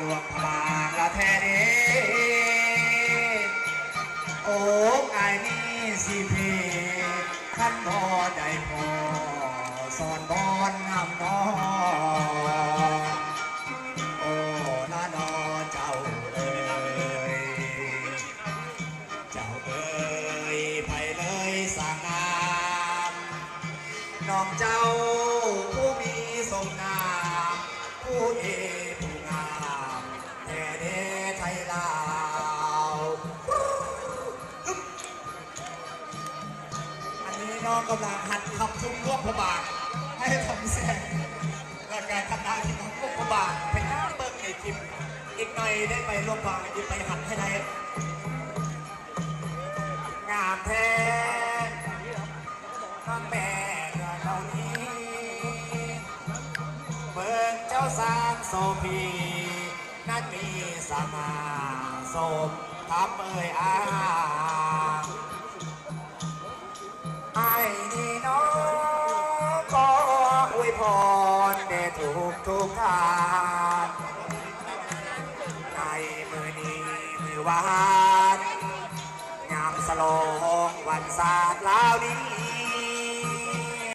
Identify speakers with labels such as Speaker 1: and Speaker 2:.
Speaker 1: หลวงพางละแท้เด้โอ้ไอ้นี่สิเพขันพ่ได้พอสอนบอนงามนอโอ้ลานอเจ้าเอ้ยเจ้าเอ้ยไปเลยสางงามน้องเจ้าผู้มีสมนา น้องกำลังหัดขับทุ่งลวกพระบาทให้ทำแสงและการทำหน้าที่ของลวกพระบาทเป็นเบิกในทิมอีกหน่อยได้ไปร่วมฟังอีกไปหัดให้ได้งามแท้ข้างแม่เรือเหล่านี้เบิ่งเจ้าสร้างโซพีนั้นมีสง่าสมทำเอ่ยอา ไอ้นี่น้องขออวยพรแด่ทุกทุกทานในมือนี้มือวานยามสลองวันศาสตร์ลาวนี้